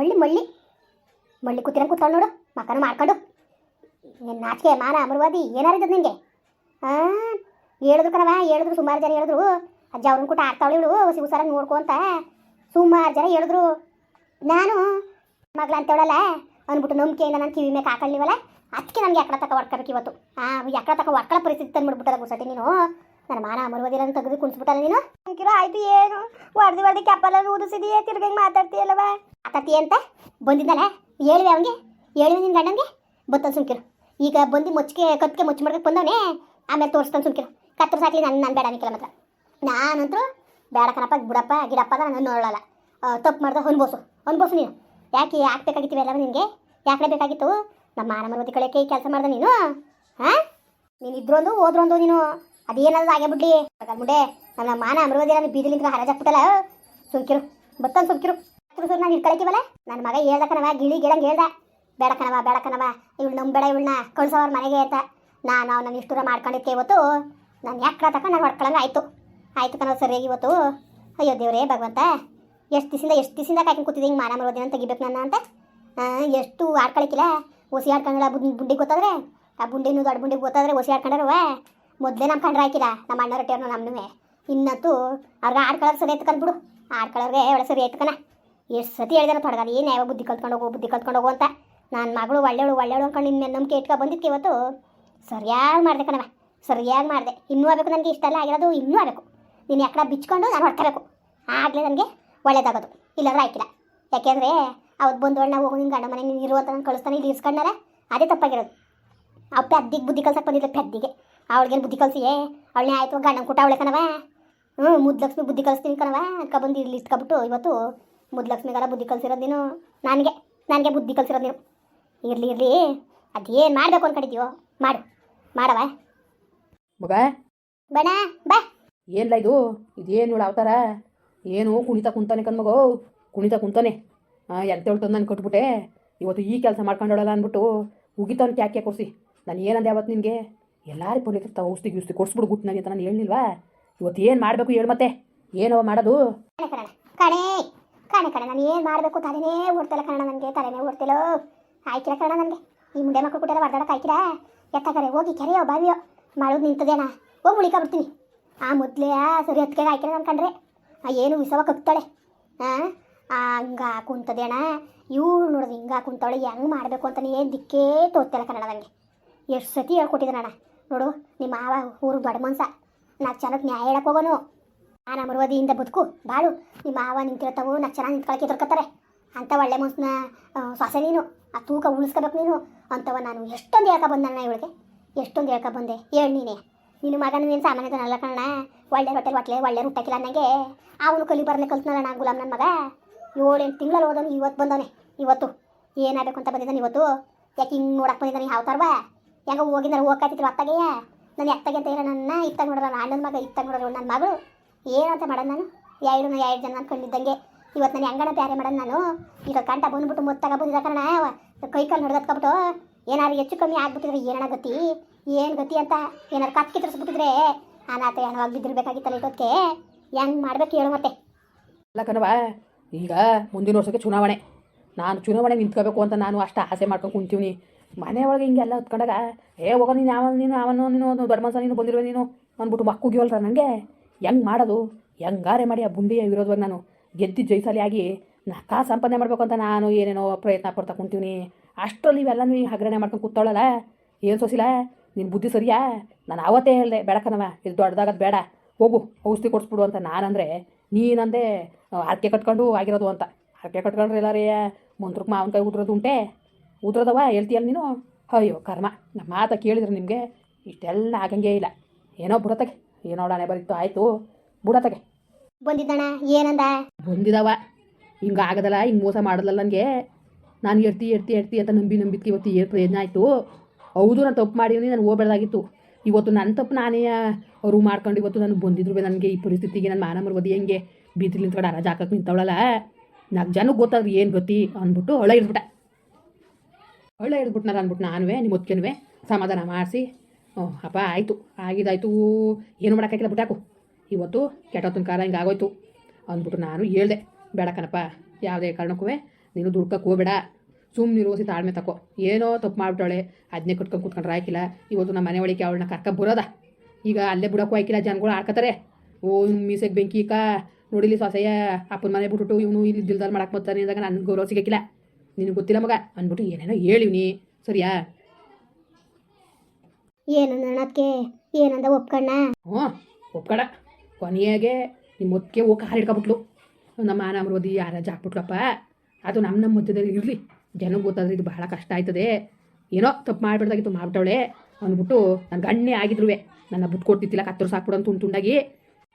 ಮಳ್ಳಿ ಮಳ್ಳಿ. ಮಳ್ಳಿ ಕೂತಿರಂಗೆ ಕೂತ್ಕೊಂಡು ನೋಡು ಮಕ್ಕನ ಮಾಡ್ಕೊಂಡು. ನಿನ್ನ ನಾಚಿಕೆ, ಮಾನ, ಅಮರ್ವಾದಿ ಏನಾರಿದ್ದು ನಿನಗೆ ಹಾಂ ಹೇಳಿದ್ರು ಕಣವ ಹೇಳಿದ್ರು ಸುಮಾರು ಜನ ಹೇಳಿದ್ರು. ಅಜ್ಜ ಅವ್ರನ್ನ ಕೂಟ ಆಡ್ತಾವಳಿ ಇವಳು, ಹೊಸಿ ಹುಷಾರ ನೋಡ್ಕೊಂತ ಸುಮಾರು ಜನ ಹೇಳಿದ್ರು. ನಾನು ಮಗಳ ಅಂತೇಳಲ್ಲ, ಅಂದ್ಬಿಟ್ಟು ನಂಬಿಕೆಯಿಂದ ನಾನು ಕಿವಿ ಮೇಲೆ ಹಾಕೊಳ್ಳಿವಲ್ಲ ಅದಕ್ಕೆ ನನಗೆ ಎಕ್ಕಡ ತಕ ಹೊಡ್ಕೋಬೇಕು ಇವತ್ತು? ಹಾಂ ಯಾಕಡೆ ತಕ ಹೊಡ್ಕೊಳ್ಳೋ ಪರಿಸ್ಥಿತಿ ತಂದ್ಬಿಟ್ಬಿಟ್ಟದ ಗುಸಟಿ ನೀನು? ನನ್ನ ಮಾನ ಅಮರವಾದಿರ ತೆಗೆದು ಕುಣಿಸ್ಬಿಟ್ಟಲ್ಲ ನೀನು? ಅಂಕಿರೋ ಆಯ್ತು ಏನು? ಹೊಡೆದು ಹೊಡೆದು ಕೆಪ್ಪಲ್ಲ ಊದಿಸಿದೀಯ ತಿರ್ಗಂಗೆ ಮಾತಾಡ್ತೀಯಲ್ಲವ? ಆತತಿ ಅಂತ ಬಂದಿದ್ದಲ್ಲ ಹೇಳಿದೆ ಅವನಿಗೆ? ಹೇಳಿದೆ ನಿನ್ನ ಗಂಡನಿಗೆ? ಬತ್ತನ್ ಸುಮ್ಕಿರು. ಈಗ ಬಂದು ಮುಚ್ಚಿಗೆ, ಕತ್ತಿಗೆ ಮುಚ್ಚಿ ಮಾಡ್ಕೊ ಬಂದವನೇ, ಆಮೇಲೆ ತೋರಿಸ್ತಾನೆ ಸುಮ್ಕಿರು. ಕತ್ರ ಸಾಕ್ಲಿ ನನ್ನ ನಾನು ಬೇಡ ಅನ್ಕಿಲ್ಲ ಮಾತ್ರ. ನಾನಂತರೂ ಬೇಡ ಕಣಪ್ಪ, ಬಿಡಪ್ಪ, ಗಿಡಪ್ಪ ನಾನು ನೋಡಲ್ಲ. ತಪ್ಪು ಮಾಡ್ದೆ ಹೊನ್ಬೋಸು. ಹೊನ್ಬೋಸು ನೀನು. ಯಾಕೆ ಹಾಕ್ಬೇಕಾಗಿತ್ತು ಎಲ್ಲ ನಿನಗೆ? ಯಾಕೆ ಬೇಕಾಗಿತ್ತು? ನಮ್ಮ ಮಾನ ಮರವತಿ ಕಳೆಯಕ್ಕೆ ಕೆಲಸ ಮಾಡ್ದೆ ನೀನು? ಹಾಂ ನೀನು ಇದ್ರೊಂದು, ಹೋದ್ರೊಂದು ನೀನು? ಅದೇನಾದ್ರು ಆಗ್ಯಾಬಿಡ್ಲಿ ಬಿಡ್ಲಿ? ಮುಂಡೆ ನನ್ನ ಮಾನ ಅಮರವದಿ ನಾನು ಬೀದಿಲಿಂದ ಹರಾಜಾಕ್ಬಿಟ್ಟಲ್ಲ ಸುಮ್ಕಿರು, ಬತ್ತನ್ ಸುಮ್ಕಿರು. ಸುರು ನಾನು ಹಿಡ್ಕೊಳಕಿವಲ್ಲ ನನ್ನ ಮಗ ಹೇಳ್ದ ಕಣವ ಗಿಳಿ ಗಿಡಂಗೆ ಹೇಳ್ದ. ಬೇಡ ಕಣವ ಬೇಡ ಕಣವ ಇವಳು ಬೇಡ ಇವಳನ್ನ ಕಳ್ಸೋವ್ರ ಮನೆಗೆ ಅಂತ. ನಾನು ಅವನ್ನ ಇಷ್ಟೂರ ಮಾಡ್ಕೊಂಡಿದ್ದೆ ಇವತ್ತು. ನಾನು ಯಾಕೆ ತಕ ನಾನು ಹೊಡ್ಕೊಳಂಗೆ ಆಯಿತು. ಆಯಿತು ಕಣವ ಸರಿಯಾಗಿ ಇವತ್ತು. ಅಯ್ಯೋ ದೇವ್ರೇ, ಭಗವಂತ. ಎಷ್ಟು ದಿಸಿಂದ ಎಷ್ಟು ದಿಸಿಂದ ಕಾಯ್ಕೊಂಡು ಕೂತಿದ್ದೆ ಹಿಂಗೆ ಮಾನ ಮರೋದಿನ ತೆಗಿಬೇಕು ನನ್ನ ಅಂತ. ಎಷ್ಟು ಆಡ್ಕೊಳಕಿಲ್ಲ. ಒಸಿ ಆಡ್ಕೊಂಡ್ರೆ ಬುಂಡಿ ಗೊತ್ತಾದ್ರೆ? ಆ ಬುಂಡಿನೂ ದೊಡ್ಡ ಬುಂಡಿಗೆ ಗೊತ್ತಾದ್ರೆ ಒಸಿ ಆಡ್ಕೊಂಡ್ರವ ಮೊದಲೇ ನಮ್ಮ ಕಂಡ್ರೆ ಹಾಕಿಲ್ಲ ನಮ್ಮ ಅಣ್ಣ ರೊಟ್ಟಿಯವ್ರನ್ನ ನಮ್ಮನೂ ಇನ್ನಂತೂ ಅವ್ರಿಗೆ ಆಡ್ಕೊಳ್ಳೋರು ಸರಿ ಎತ್ಕೊಂಡ್ಬಿಡು ಆಡ್ಕೊಳ್ಳೋರಿಗೆ ಒಳ್ಳೆ ಸರಿ ಎತ್ಕನ. ಎಷ್ಟು ಸತಿ ಹೇಳಿದಾರೆ ತೊಡಗದು ಏನು ಯಾವ ಬುದ್ಧಿ ಕಲ್ತ್ಕೊಂಡು ಹೋಗು, ಬುದ್ಧಿ ಕಲ್ತ್ಕೊಂಡು ಹೋಗು ಅಂತ. ನನ್ನ ಮಗಳು ಒಳ್ಳೆಯವಳು ಒಳ್ಳೆಯವಳು ಅನ್ಕೊಂಡು ನಿನ್ನ ನಂಬಿಕೆ ಇಟ್ಕೊ ಬಂದಿತ್ತು ಇವತ್ತು. ಸರಿಯಾಗಿ ಮಾಡಿದೆ ಕಣವ ಸರಿಯಾಗಿ ಮಾಡಿದೆ. ಇನ್ನೂ ಆಗಬೇಕು ನನಗೆ ಇಷ್ಟೆಲ್ಲ ಆಗಿರೋದು ಇನ್ನೂ ಆಗಬೇಕು. ನೀನು ಯಾಕಡೆ ಬಿಚ್ಕೊಂಡು ನಾನು ಹೊಡ್ಕೋಬೇಕು. ಆಗಲೇ ನನಗೆ ಒಳ್ಳೇದಾಗೋದು. ಇಲ್ಲಾಂದ್ರೆ ಆಯ್ಕಿಲ್ಲ. ಯಾಕೆಂದರೆ ಅವತ್ತು ಬಂದು ನಾವು ಹೋಗಿ ನಿನ್ನ ಗಂಡ ಮನೆ ನೀನು ಇರುವಂತ ನಾನು ಕಳಿಸ್ತಾನೆ, ಇಲ್ಲಿ ಇಸ್ಕೊಂಡಾರೆ ಅದೇ ತಪ್ಪಾಗಿರೋದು. ಅಪ್ಪ ಅದ್ದಿಗೆ ಬುದ್ಧಿ ಕಲ್ಸಕ್ಕೆ ಬಂದಿದ್ದೆ ಪೆದ್ದಿಗೆ. ಅವಳಿಗೇನು ಬುದ್ಧಿ ಕಲ್ಸಿಯೇ ಅವಳನ್ನೇ ಆಯಿತು ಗಂಡನ ಕೂಟ ಅವಳೆ ಕಣವ ಹ್ಞೂ ಮುದ್ಲಕ್ಷ್ಮಿ ಬುದ್ಧಿ ಕಲಿಸ್ತೀನಿ ಕಣವ ಕ ಬಂದು ಇಲ್ಲಿ ಇಟ್ಕೊಬಿಟ್ಟು ಇವತ್ತು ಮುದ್ಲಕ್ಷ್ಮಿಗೆಲ್ಲ ಬುದ್ಧಿ ಕಲಿಸಿರೋದು ನೀನು. ನನಗೆ ನನಗೆ ಬುದ್ಧಿ ಕಲಿಸಿರೋದು ನೀನು. ಇರಲಿ ಇರಲಿ ಅದೇನು ಮಾಡಬೇಕು ಅನ್ಕೊಂಡಿದ್ಯೋ ಮಾಡು ಮಾಡವ ಮಗ ಬಣ ಬಾ. ಏನ್ಲ ಇದು? ಇದೇನು ಇವಳು ಅವತಾರ? ಏನು ಕುಣಿತ ಕುಂತಾನೆ ಕಣ್ಮಗೋ ಕುಣಿತ ಕುಂತಾನೆ. ಹಾಂ ಎಂತೇಳು ತಂದು ನಾನು ಕಟ್ಬಿಟ್ಟೆ. ಇವತ್ತು ಈ ಕೆಲಸ ಮಾಡ್ಕೊಂಡೋಳಲ್ಲ ಅಂದ್ಬಿಟ್ಟು ಉಗಿತಾನೆ ಯಾಕೆ ಕೊಡಿಸಿ? ನಾನು ಏನಂದೆ ಅವತ್ತು ನಿನಗೆ? ಎಲ್ಲಾರು ತಾವು ಔಷಧಿ ಗಿಷ್ಟಿ ಕೊಡಿಸ್ಬಿಡು ನನಗೆ ಅಂತ ನಾನು ಹೇಳಿಲ್ವಾ ಇವತ್ತು ಏನು ಮಾಡಬೇಕು ಹೇಳು ಮತ್ತೆ. ಏನವ ಮಾಡೋದು? ಕಣೆ ಕಣ, ಕಣೆ ನಾನು ಏನು ಮಾಡಬೇಕು ತಲೆನೇ ಓಡ್ತಿಲ್ಲ ಕಣ ನನಗೆ, ತಲೆನೇ ಓಡ್ತಿಲ್ಲ. ಆಯ್ಕಿರ ಕಣ ನನಗೆ. ಈ ಮುಂದೆ ಮಕ್ಕಳು ಕೂಟೆಲ್ಲ ಹೊಡೆದಾಡಕ್ಕೆ ಎತ್ತ ಎತ್ತಕರೆ ಹೋಗಿ ಕೆರೆಯೋ ಬಾವಿಯೋ ಮಾಡೋದು ನಿಂತದೇನ? ಹೋಗಿ ಉಳಿಕ ಬಿಡ್ತೀನಿ. ಆ ಮೊದಲೇ ಸರಿ ಹತ್ತಿಗೆ ಆಯ್ಕಿಲ್ಲ ನಾನು ಕಂಡ್ರೆ ಆ ಏನು ವಿಸವ ಕಪ್ತಾಳೆ ಹಾಂ ಹಂಗ ಕುಂತದೇಣ ಇವಳು ನೋಡಿದ್ರೆ ಹಿಂಗೆ ಕುಂತವಳೆ, ಹೆಂಗೆ ಮಾಡಬೇಕು ಅಂತ ಏನು ದಿಕ್ಕೇ ತೋರ್ತಿಲ್ಲ ಕನ್ನಡ ನನಗೆ ಎಷ್ಟು ಸತಿ ಹೇಳ್ಕೊಟ್ಟಿದ್ದಾನಣ್ಣ ನೋಡು, ನಿಮ್ಮ ಮಾವ ಊರು ದೊಡ್ಡ ಮನ್ಸ. ನಾಲ್ಕು ಚೆನ್ನಾಗಿ ನ್ಯಾಯ ಹೇಳಕ್ಕೆ ಹೋಗೋನು. ಆ ನಮ್ಮ ಮರುವದಿಯಿಂದ ಬದುಕು. ಬಾಳು, ನಿಮ್ಮ ಮಾವ ನಿಂತಿರ್ತಾವು ನಾಲ್ಕು ಚೆನ್ನಾಗಿ ನಿಂತ್ಕೊಳಕ್ಕೆ ದೊರಕತ್ತಾರೆ ಅಂತ ಒಳ್ಳೆ ಮನ್ಸನ್ನ ಸೊಸೆ ನೀನು. ಆ ತೂಕ ಉಳಿಸ್ಕೋಬೇಕು ನೀನು. ಅಂತವ ನಾನು ಎಷ್ಟೊಂದು ಹೇಳ್ಕೊ ಬಂದಣ್ಣ ಇವಳಿಗೆ. ಎಷ್ಟೊಂದು ಹೇಳ್ಕೊ ಬಂದೆ. ಹೇಳು ನೀನೇ. ನಿನ್ನ ಮಗನ ನೀನು ಸಾಮಾನ್ಯದನಲ್ಲ ಕಣ್ಣ ಒಳ್ಳೆ ಹೊಟ್ಟೆ ಹೊಟ್ಲೆ ಒಳ್ಳೆ ರುಟ್ಟಕ್ಕಿಲ್ಲ ನನಗೆ ಅವನು ಕಲಿ ಬರನೆ ಕಲ್ತ್ನಲ್ಲ ನಾನು ಗುಲಾಮ್ ನನ್ನ ಮಗ. ಏಳೆಂಟು ತಿಂಗಳಲ್ಲಿ ಹೋದವನು ಇವತ್ತು ಬಂದವನೇ. ಇವತ್ತು. ಏನಾಗಬೇಕು ಅಂತ ಬಂದಿದ್ದಾನೆ ಇವತ್ತು. ಯಾಕೆ ಹಿಂಗೆ ನೋಡಕ್ಕೆ ಬಂದಿದ್ದಾನೆ ಯಾವ ಥರವ ಹೆಂಗ ಹೋಗಿದ್ದಾರೆ ಹೋಗ್ಕಾತಿದ್ರು ಅತ್ತಗೆಯ ನಾನು ಎತ್ತಗೆ ಅಂತ ಇರೋ ನನ್ನ ಇತ್ತಾಗ ನೋಡೋಣ ಅಣ್ಣನ ಮಗ ಇತ್ತಾಗ ನೋಡೋಣ ನನ್ನ ಮಗಳು? ಏನಂತ ಮಾಡೋಣ ನಾನು? ಎರಡು ಎರಡು ಜನ ಅಂದ್ಕೊಂಡಿದ್ದಂಗೆ ಇವತ್ತು ನಾನು ಹೆಂಗಣ ಪ್ಯಾರೆ ಮಾಡೋಣ ನಾನು? ಈಗ ಕಂಟ ಬಂದ್ಬಿಟ್ಟು ಮೊತ್ತಾಗ ಬಂದಿದ್ದ ಕಾರಣ ಕೈ ಕಾಲು ಹಿಡ್ದತ್ಕೊಬಿಟ್ಟು ಏನಾದ್ರು ಹೆಚ್ಚು ಕಮ್ಮಿ ಆಗ್ಬಿಟ್ಟಿದ್ರೆ ಏನಣ ಗತಿ ಏನು ಗತಿ ಅಂತ? ಏನಾರು ಕತ್ತಿ ಕಿತ್ತರಿಸ್ಬಿಟ್ಟಿದ್ರೆ ಅನಾಥ ಏನವಾಗಿ ಬಿದ್ದಿರ್ಬೇಕಾಗಿತ್ತಲ್ಲ ಇದಕ್ಕೆ ಹೆಂಗ್ ಮಾಡ್ಬೇಕು ಹೇಳು ಮತ್ತೆ. ಅಲ್ಲ ಕಣವ ಈಗ ಮುಂದಿನ ವರ್ಷಕ್ಕೆ ಚುನಾವಣೆ. ನಾನು ಚುನಾವಣೆ ನಿಂತ್ಕೋಬೇಕು ಅಂತ ನಾನು ಅಷ್ಟು ಆಸೆ ಮಾಡ್ಕೊಂಡು ಕುಂತೀವಿ ಮನೆ ಒಳಗೆ ಹಿಂಗೆಲ್ಲ ಹೊತ್ಕೊಂಡಾಗ, ಏ ಹೋಗೋ ನೀನು ಯಾವ ನೀನು ಅವನು ನೀನು ದೊಡ್ಡ ನೀನು, ಬಂದಿರುವೆ ನೀನು. ಅಂದ್ಬಿಟ್ಟು ಮಕ್ಕುಗಿವಲ್ರ ನನಗೆ. ಹೆಂಗೆ ಮಾಡೋದು? ಹೆಂಗಾರೆ ಮಾಡಿ ಆ ಬುಂಡಿಯ ವಿರೋಧವಾಗಿ ನಾನು ಗೆದ್ದು ಜೈಸಾಲಿ ಆಗಿ ನಾ ಕಾ ಸಂಪಾದನೆ ಮಾಡಬೇಕು ಅಂತ ನಾನು ಏನೇನೋ ಪ್ರಯತ್ನ ಪಡ್ತಾ ಕುಂತೀನಿ. ಅಷ್ಟರಲ್ಲಿ ನೀವು ಹಗರಣೆ ಮಾಡ್ಕೊಂಡು ಕೂತಾಳಲ್ಲ? ಏನು ಸೋಸಿಲ್ಲ ನಿನ್ನ ಬುದ್ಧಿ ಸರಿಯಾ? ನಾನು ಅವತ್ತೇ ಹೇಳಿದೆ ಬೇಡಕನವ ಇದು ದೊಡ್ಡದಾಗದು ಬೇಡ. ಹೋಗು, ಔಷಧಿ ಕೊಡಿಸ್ಬಿಡು ಅಂತ ನಾನಂದರೆ, ನೀನಂದೆ ಹರಕೆ ಕಟ್ಕೊಂಡು ಆಗಿರೋದು ಅಂತ. ಹರಕೆ ಕಟ್ಕೊಂಡ್ರೆ ಎಲ್ಲಾರೇ ಮಂತ್ರಕ್ಕೆ ಮಾವಿನಕಾಯಿ ಉದ್ರೋದು ಉಂಟೆ. ಉದ್ರದವ ಹೇಳ್ತೀಯಲ್ಲ ನೀನು? ಅಯ್ಯೋ ಕರ್ಮ. ನಮ್ಮ ಮಾತ ಕೇಳಿದ್ರೆ ನಿಮಗೆ ಇಷ್ಟೆಲ್ಲ ಆಗಂಗೇ ಇಲ್ಲ. ಏನೋ ಬುಡತಗೆ. ಏನೋ ಹಣೆ ಬರೀತು. ಆಯಿತು. ಬುಡತಗೆ. ಬಂದಿದ್ದಣ ಏನಂದ? ಬಂದಿದವ. ಹಿಂಗೆ ಆಗದಲ್ಲ ಹಿಂಗೆ ಮೋಸ ಮಾಡಲ್ಲ ನನಗೆ. ನಾನು ಎಡ್ತಿ ಎಡ್ತಿ ಎಡ್ತಿ ಅಂತ ನಂಬಿ ನಂಬಿದ್ಕೆ ಇವತ್ತು ಏನು ಪ್ರಯೋಜನ ಆಯಿತು? ಹೌದು ನಾನು ತಪ್ಪು ಮಾಡೀನಿ ನಾನು ಹೋಗ್ಬೇಡ್ದಾಗಿತ್ತು ಇವತ್ತು ನನ್ನ ತಪ್ಪು ನಾನೇ ಅವರು ಮಾಡ್ಕೊಂಡು ಇವತ್ತು ನಾನು ಬಂದಿದ್ರು ನನಗೆ ಈ ಪರಿಸ್ಥಿತಿಗೆ. ನನ್ನ ಮಾನ ಮರ್ಬೋದು ಹೆಂಗೆ? ಬೀದಿಲಿ ನಿಂತ್ಕೊಂಡು ಅರಾಜ್ ಹಾಕಕ್ಕೆ ನಿಂತವಳಲ್ಲ. ನಾಲ್ಕು ಜನಕ್ಕೆ ಗೊತ್ತಾದ್ರೆ ಏನು ಗೊತ್ತಿ ಅಂದ್ಬಿಟ್ಟು ಒಳಗೆ ಇಡ್ಬಿಟ್ಟ ಒಳ್ಳೆ ಹಿಡ್ಬಿಟ್ನಾರ ಅಂದ್ಬಿಟ್ಟು ನಾನುವೆ ನಿಮ್ಮ ಒತ್ಕೆನುವೆ ಸಮಾಧಾನ ಮಾಡಿಸಿ. ಓ, ಅಪ್ಪ, ಆಯಿತು. ಆಗಿದಾಯ್ತು. ಏನು ಮಾಡೋಕ್ಕಾಗಿಲ್ಲ ಬಿಟ್ಟಾಕು ಇವತ್ತು ಕೆಟ್ಟೊತ್ತಿನ ಕಾಲ ಹಿಂಗೆ ಆಗೋಯ್ತು ಅಂದ್ಬಿಟ್ಟು ನಾನು ಹೇಳ್ದೆ. ಬೇಡ ಕಣಪ್ಪ, ಯಾವುದೇ ಕಾರಣಕ್ಕೂ ನೀನು ದುಡ್ಕಕ್ಕೆ ಹೋಗಬೇಡ. ಸುಮ್ಮನೆ ರೋಸಿ ತಾಳ್ಮೆ ತಕೋ. ಏನೋ ತಪ್ಪು ಮಾಡ್ಬಿಟ್ಟಾಳೆ ಅದನ್ನೇ ಕಟ್ಕೊಂಡು ಕೂತ್ಕೊಂಡ್ರೆ ಆಯ್ಕಿಲ್ಲ. ಇವತ್ತು ನಮ್ಮ ಮನೆ ಒಳಗೆ ಅವಳನ್ನ ಕರ್ಕ ಬರೋದ? ಈಗ ಅಲ್ಲೇ ಬಿಡೋಕ್ಕೂ ಆಯ್ಕಿಲ್ಲ ಜನಗಳು ಆಡ್ಕೋತಾರೆ ಓ ಇವ್ನು ಮೀಸೆಗೆ ಬೆಂಕಿ ಇಕ್ಕ ನೋಡಿಲಿ ಸೊಸೆಯ ಅಪ್ಪನ ಮನೆ ಬಿಟ್ಬಿಟ್ಟು ಇವನು ಇಲ್ಲಿ ದಿಲ್ದಾರ್ ಮಾಡಕ್ಕೆ ಬರ್ತಾನೆ ಅಂದಾಗ ನನಗೆ ಗೌರವ ಸಿಗಕ್ಕಿಲ್ಲ ನಿನಗೆ ಗೊತ್ತಿಲ್ಲ ಮಗ? ಅಂದ್ಬಿಟ್ಟು ಏನೇನೋ ಹೇಳಿವ್ನಿ. ಸರಿಯಾ? ಏನಂದ ಅದಕ್ಕೆ ಏನಂದ ಒಪ್ಕಣ್ಣ? ಹ್ಞೂ ಒಪ್ಕಡ. ಕೊನೆಯಾಗೆ ನಿಮ್ಮ ಒತ್ತಿಗೆ ಹೋಗಿ ಕಾಲು ಹಿಡ್ಕೊಬಿಟ್ಲು. ನಮ್ಮ ಮಾನ ಯಾರಾಜ ಯಾರ ಜಾಕ್ಬಿಟ್ಲಪ್ಪ ಅದು ನಮ್ಮ ನಮ್ಮ ಮಧ್ಯದಲ್ಲಿ ಇರಲಿ. ಜನಕ್ಕೆ ಗೊತ್ತಾದ್ರೆ ಇದು ಬಹಳ ಕಷ್ಟ ಆಯ್ತದೆ. ಏನೋ ತಪ್ಪು ಮಾಡಿಬಿಡ್ದಾಗಿತ್ತು ಮಾಡ್ಬಿಟ್ಟವಳೆ ಅಂದ್ಬಿಟ್ಟು ನನ್ನ ಗಣ್ಣೆ ಆಗಿದ್ರು ನನ್ನ ಬುಟ್ಟು ಕೊಟ್ಟಿತ್ತಿಲ್ಲ ಕತ್ತರು ಸಾಕ್ಬಿಡು ಅಂತ ತುಂಡು ತುಂಡಾಗಿ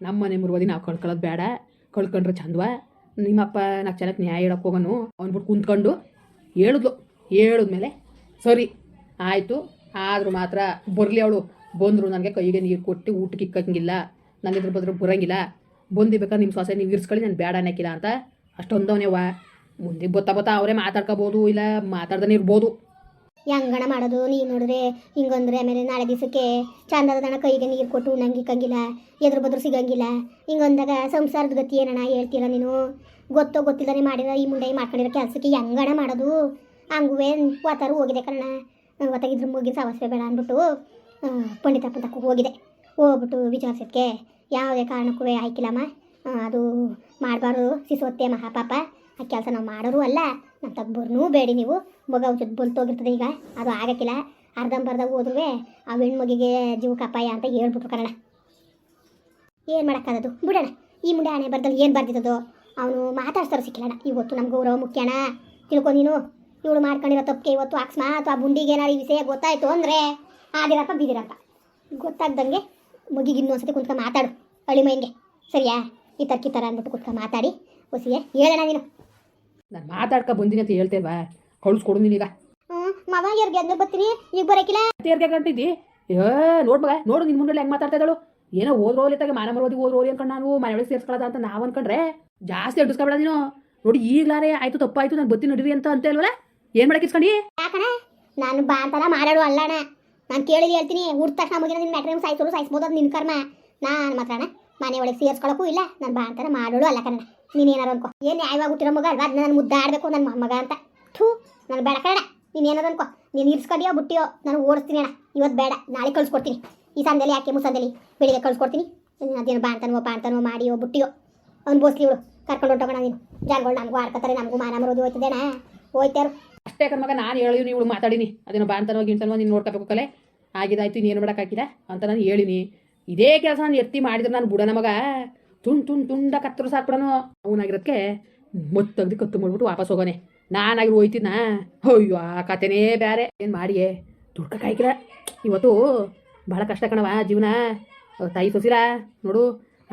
ನಮ್ಮ ಮನೆ ಮುರುವದಿ ನಾವು ಕಳ್ಕೊಳ್ಳೋದು ಬೇಡ. ಕಳ್ಕೊಂಡ್ರೆ ಚಂದವ. ನಿಮ್ಮಪ್ಪ ನಾಲ್ಕು ಚೆನ್ನಾಗಿ ನ್ಯಾಯ ಹೇಳಕ್ಕೆ ಹೋಗೋನು. ಅಂದ್ಬಿಟ್ಟು ಕುಂತ್ಕೊಂಡು ಹೇಳಿದ್ಲು ಹೇಳಿದ್ಮೇಲೆ ಸರಿ, ಆಯಿತು. ಆದರೂ ಮಾತ್ರ ಬರಲಿ ಅವಳು. ಬಂದರು ನನಗೆ ಕೈಗೆ ನೀರು ಕೊಟ್ಟು ಊಟಕ್ಕೆ ಇಕ್ಕಂಗಿಲ್ಲ. ನನ್ನ ಇದ್ರ ಬದ್ರು ಬರೋಂಗಿಲ್ಲ. ಬಂದಿಬೇಕಾದ್ರೆ ನಿಮ್ಮ ಸೊಸೆ ನೀವು ಇರ್ಸ್ಕೊಳ್ಳಿ, ನಾನು ಬೇಡ ಅನ್ನಕ್ಕಿಲ್ಲ ಅಂತ ಅಷ್ಟೊಂದವನೇವ ಮುಂದೆ ಬತ್ತಾ ಬತ್ತಾ ಅವರೇ ಮಾತಾಡ್ಕೋಬೋದು, ಇಲ್ಲ ಮಾತಾಡ್ದೇ ಇರ್ಬೋದು. ಹೆಂಗಣ ಮಾಡೋದು ನೀನು ನೋಡಿದ್ರೆ? ಹಿಂಗಂದ್ರೆ ಆಮೇಲೆ ನಾಳೆ ದಿವಸಕ್ಕೆ ಚಂದದ ಕೈಗೆ ನೀರು ಕೊಟ್ಟು ಉಣ್ಣಂಗೆ ಇಕ್ಕಂಗಿಲ್ಲ. ಎದುರು ಬದ್ರು ಸಿಗಂಗಿಲ್ಲ. ಹಿಂಗಂದಾಗ ಸಂಸಾರದ ಗತಿ ಏನಣ್ಣ ಹೇಳ್ತೀರ ನೀನು? ಗೊತ್ತೋ ಗೊತ್ತಿಲ್ಲದೆ ಮಾಡಿದ ಈ ಮುಂಡೆ ಮಾಡ್ಕೊಂಡಿರೋ ಕೆಲಸಕ್ಕೆ ಹೆಂಗಣ ಮಾಡೋದು? ಹಂಗುವೆ ಒತ್ತಾರು ಹೋಗಿದೆ ಕಣ ಒತ್ತಾಗಿದ್ರು ಮುಗಿ ಸಾವಸ್ವೆ ಬೇಡ ಅಂದ್ಬಿಟ್ಟು ಪಂಡಿತ ಪಂಡಿತಪ್ಪನ ತಕ್ಕ ಹೋಗಿದೆ. ಹೋಗ್ಬಿಟ್ಟು ವಿಚಾರಿಸಿದ್ಕೆ. ಯಾವುದೇ ಕಾರಣಕ್ಕೂ ಆಯ್ಕಿಲ್ಲಮ್ಮ ಅದು ಮಾಡಬಾರ್ದು ಸಿಸೋತ್ತೆ ಮಹಾಪಾಪ. ಆ ಕೆಲಸ ನಾವು ಮಾಡೋರು ಅಲ್ಲ. ನಮ್ಮ ತಗ್ಬರ್ನೂ ಬೇಡಿ ನೀವು. ಮಗ ಜೊತೆ ಬಲ್ತೋಗಿರ್ತದೆ ಈಗ. ಅದು ಆಗಕ್ಕಿಲ್ಲ. ಅರ್ಧಂಬರ್ಧ ಹೋದ್ರೂ ಆ ಹೆಣ್ಮಗಿಗೆ ಜೀವಕ್ಕೆ ಅಪಾಯ ಅಂತ ಹೇಳ್ಬಿಟ್ರು ಕನ್ನಡ ಏನು ಮಾಡೋಕ್ಕಾಗದು ಬಿಡೋಣ. ಈ ಮುಂದೆ ಹಣೆ ಬರ್ದಲ್ಲಿ ಏನು ಬರ್ದಿದ್ದದು ಅವನು ಮಾತಾಡ್ಸೋರು ಸಿಕ್ಕಿಲ್ಲಣ ಇವತ್ತು ನಮ್ಮ ಗೌರವ ಮುಖ್ಯಣ ತಿಳ್ಕೊ ನೀನು. ಇವಳು ಮಾಡ್ಕೊಂಡಿರೋ ತಪ್ಪಿಗೆ ಇವತ್ತು ಅಕಸ್ಮಾತ್ ಆ ಬುಂಡಿಗೆ ಏನಾರು ಈ ವಿಷಯ ಗೊತ್ತಾಯ್ತು ಅಂದರೆ ಆದಿರಪ್ಪ ಬೀದಿರಪ್ಪ. ಗೊತ್ತಾಗ್ದಂಗೆ ಮಗಿಗೆ ಇನ್ನೊಂದ್ಸತಿ ಕುಂತ್ಕೊಂಡು ಮಾತಾಡು. ಅಳಿಮೈನ್ಗೆ ಸರಿಯಾ? ಈ ತರ್ಕಿ ಥರ ಅಂದ್ಬಿಟ್ಟು ಕುತ್ಕೊಂಡು ಮಾತಾಡಿ. ಹೊಸಿಗೆ ಹೇಳೋಣ ನೀನು. ನಾನು ಮಾತಾಡ್ಕೊ ಬಂದಿನಿ ಅಂತ ಹೇಳ್ತೇವಾ ಕಳಿಸ್ಕೊಡು ನೀನೀಗ. ಹ್ಞೂ ಮಾವ ಯಾರಿಗೆ ಅಂದ್ರೆ ಬರ್ತೀನಿ. ಈಗ ಬರೋಕಿಲ್ಲ. ತೇರ್ಗೆ ಕಂಟಿದ್ದಿ ಏ ನೋಡ್ ಮಗ ನೋಡು ನಿನ್ನ ಮುಂದೆ ಹೆಂಗೆ ಮಾತಾಡ್ತಾ ಇದ್ದಾಳು. ಏನೋ ಓದ್ರೋಲಿ ತಗ ಮಾನ ಮರೋದಿ ಓದ್ರೋಲಿ ಅನ್ಕೊಂಡು ನಾನು, ಮನೆ ಒಳಗೆ ಸೇರ್ಸ್ಕೊಳ್ಳೋದ ಅಂತ ನಾವು ಅನ್ಕೊಂಡ್ರೆ ಜಾಸ್ತಿ ಅಡ್ಡಿಸ್ಕೊಬೇಡ ನೀನು. ನೋಡಿ ಈಗಲಾರೇ ಆಯ್ತು, ತಪ್ಪಾಯ್ತು, ನಾನು ಬತ್ತಿ ನಡೀರಿ ಅಂತ ಅಂತ ಅಲ್ವಲ್ಲ ಏನು ಮಾಡಕ್ಕೆ ಇಸ್ಕೊಂಡಿ? ಯಾಕಣ ನಾನು ಬಾ ಅಂತಾರ ಮಾಡಾಡು ಅಲ್ಲಣ್ಣ ನಾನು ಕೇಳಿ ಹೇಳ್ತೀನಿ ಹುಡ್ ತಕ್ಷಣ ಮುಗಿನ ನಿನ್ನ ಮ್ಯಾಟ್ರಿಮ್ ಸಾಯಿಸೋರು ಸಾಯಿಸ್ಬೋದು ಅದು ನಿನ್ನ ಕರ್ಮ. ನಾನು ಮಾತ್ರ ಮನೆ ಒಳಗೆ ಸೇರ್ಸ್ಕೊಳಕ್ಕೂ ಇಲ್ಲ. ನಾನು ಬಾ ಅಂತಾರ ಮಾಡೋಳು ಅಲ್ಲ ಕಣ್ಣ ನೀನು ಏನಾರು ಅನ್ಕೋ. ಏನು ನ್ಯಾಯವಾಗಿ ಹುಟ್ಟಿರೋ ಮಗ ಅಲ್ವಾ? ನಾನು ಮುದ್ದಾಡಬೇಕು ನನ್ನ ಮೊಮ್ಮಗ ಅಂತ. ಥೂ, ನಾನು ಬೇಡ ಕಣ ನೀನು ಏನಾರು ಅನ್ಕೋ. ನೀನು ಇರ್ಸ್ಕೊಂಡಿಯೋ, ಬಿಟ್ಟಿಯೋ, ನಾನು ಓಡಿಸ್ತೀನಿ ಅಣ್ಣ. ಇವತ್ತು ಬೇಡ, ನಾಳೆ ಕಳ್ಸ್ಕೊಡ್ತೀನಿ. ಈ ಸಂದಲ್ಲಿ ಯಾಕೆ ಮುಸಂದಲ್ಲಿ ಬೆಳಿಗ್ಗೆ ಕಳ್ಸ್ಕೊಡ್ತೀನಿ. ಅದೇನು ಬಾ ಅಂತಾನೋ ಬಾ ಮಾಡಿಯೋ, ಬುಟ್ಟಿಯೋ. ಅವ್ನು ಬೋಸ್ಲಿ ಇವಳು. ಕರ್ಕೊಂಡು ಹೊಟ್ಟೋಗೋಣ ನೀನು. ಜನಗಳು ನಮಗೂ ಆಡ್ಕೊತಾರೆ, ನಮಗೂ ಮಾನ ಮರೋದು ಹೋಯ್ತದೇನಾ? ಹೋಯ್ತಾರು. ಅಷ್ಟೇ ಕರ್ಮಗ ನಾನು ಹೇಳಿವ್ನಿ, ಇವಳು ಮಾತಾಡೀನಿ. ಅದೇನೋ ಬಾಂತನೋ ಗಿಂತನೋ ನೀನು ನೋಡ್ಕೋಬೇಕು ಕಲೆ. ಆಗಿದಾಯ್ತು, ಇನ್ನೇನು ಮಾಡೋಕ್ಕಾಗಿಲ್ಲ ಅಂತ ನಾನು ಹೇಳಿನಿ. ಇದೇ ಕೆಲಸ ನಾನು ಎತ್ತಿ ಮಾಡಿದ್ರೆ ನಾನು ಬುಡ ನಮಗ ತುಂಡು ತುಂಡು ತುಂಡ ಕತ್ತರು ಸಾಕ್ಬಿಡೋನು. ಅವನಾಗಿರೋದಕ್ಕೆ ಮತ್ತೆ ತೆಗ್ದು ಕತ್ತು ಮಾಡ್ಬಿಟ್ಟು ವಾಪಸ್ ಹೋಗೋನೆ. ನಾನಾಗಿ ಹೋಯ್ತೀನ ಅಯ್ಯೋ, ಆ ಕತೆನೇ ಬೇರೆ ಏನು ಮಾಡಿಯೇ? ದುಡ್ಕಕ್ಕಾಯ್ಕಿಲ್ಲ ಇವತ್ತು ಭಾಳ ಕಷ್ಟ ಕಣವ ಜೀವನ. ತಾಯಿ ಸುಸಿರ ನೋಡು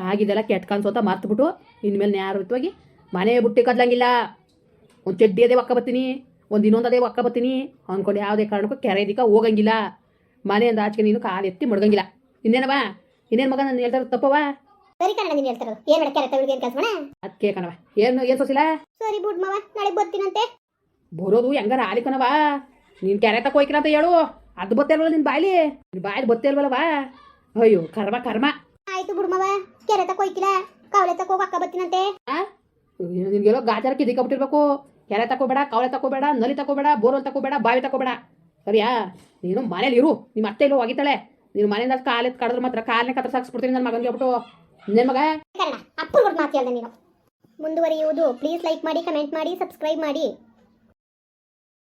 ಆಗಿದ್ದೆಲ್ಲ ಕೆಟ್ಟ ಕಾಣಿಸೋತ ಮರ್ತುಬಿಟ್ಟು ಇನ್ಮೇಲೆ ನ್ಯಾಯಯುತವಾಗಿ ಮನೆ ಬುಟ್ಟಿ ಕದ್ಲಂಗಿಲ್ಲ ಒಂದು ಚಡ್ಡಿ ಅದೇ ಒಕ್ಕ ಬರ್ತೀನಿ ಒಂದು ಇನ್ನೊಂದು ಅದೇ ಒಕ್ಕ ಬರ್ತೀನಿ ಅಂದ್ಕೊಂಡು ಯಾವುದೇ ಕಾರಣಕ್ಕೂ ಕೆರೆದಿಕ ಹೋಗಂಗಿಲ್ಲ. ಮನೆಯಿಂದ ಆಚೆಗೆ ನೀನು ಕಾಲು ಎತ್ತಿ ಮುಡ್ಗಂಗಿಲ್ಲ. ಇನ್ನೇನವ ಇನ್ನೇನು ಮಗ ನಾನು ಹೇಳ್ತಾರ ತಪ್ಪವ ಸರಿ ಕಣ ನೀನು ಹೇಳ್ತಾರದು ಏನು ಕೆರೆ ಕೆಲಸ ಮಾಡ ಅದಕ್ಕೆ ಕಣವ ಏನು ಏನು ಸೋಸಿಲ್ಲ ಸರಿ ಬಿಡ್ ಮಾವ ನಾಳೆ ಬರ್ತೀನಂತೆ. ಬರೋದು ಹೆಂಗಾರ ಆಲಿ ಕಣವ ನೀನು ಕೆರೆ ತಕ ಹೋಯ್ಕಿರ ಅಂತ ಹೇಳು. ಅದು ಬತ್ತೇ ನಿನ್ ಬಾಯ್ಲಿ? ನಿನ್ ಬಾಯಲ್ಲಿ ಬತ್ತೇ ಇಲ್ವಲ್ಲವ ಅಯ್ಯೋ ಕರ್ಮ ಕರ್ಮ. ಆಯ್ತು ಬಿಡ್ಮವ ಮಾವ ಕೆರೆ ತಕ ಹೋಯ್ತಿಲ್ಲ ಕಾವಲೆ ತಕ ಹೋಗಿ ಅಕ್ಕ ಬತ್ತಿನಂತೆ ನಿನ್ಗೆಲ್ಲೋ ಗಾಜಾರಕ್ಕೆ ದಿಕ್ಕಬಿಟ್ಟಿರ್ಬೇಕು ಕೆರೆ ತಕೋಬೇಡ ಕವಳೆ ತಕೋಬೇಡ ನಲಿ ತಕೋಬೇಡ ಬೋರ್ವೆಲ್ ತಕೋಬೇಡ ಬಾವಿ ತಕೋಬೇಡ ಸರಿಯಾ? ನೀನು ಮನೇಲಿ ಇರು ನಿಮ್ಮ ಅತ್ತೆ ಇಲ್ಲೋ ಹೋಗಿತ್ತಾಳೆ ನೀನು ಮನೆಯಿಂದ ಕಾಲ ಕಡಿದ್ರೆ ಮಾತ್ರ ಕಾಲನೇ ಕತ್ರ ಸಾಕ್ಸ್ಬಿಡ್ತೀನಿ ನನ್ನ ಮಗನಿಗೆ ಬಿಟ್ಟು ನಿನ್ ಮಗ? ಅಪ್ಪ ಅಪ್ಪನ ಮಾತು ಹೇಳ್ದೆ ನೀನು. ಮುಂದುವರಿಯುವುದು ಪ್ಲೀಸ್ ಲೈಕ್ ಮಾಡಿ ಕಮೆಂಟ್ ಮಾಡಿ ಸಬ್ಸ್ಕ್ರೈಬ್ ಮಾಡಿ.